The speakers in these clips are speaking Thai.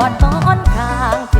อดนอนข้าง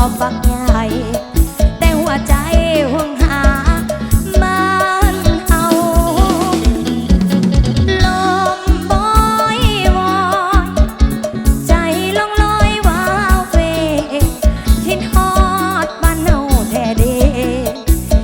好吧。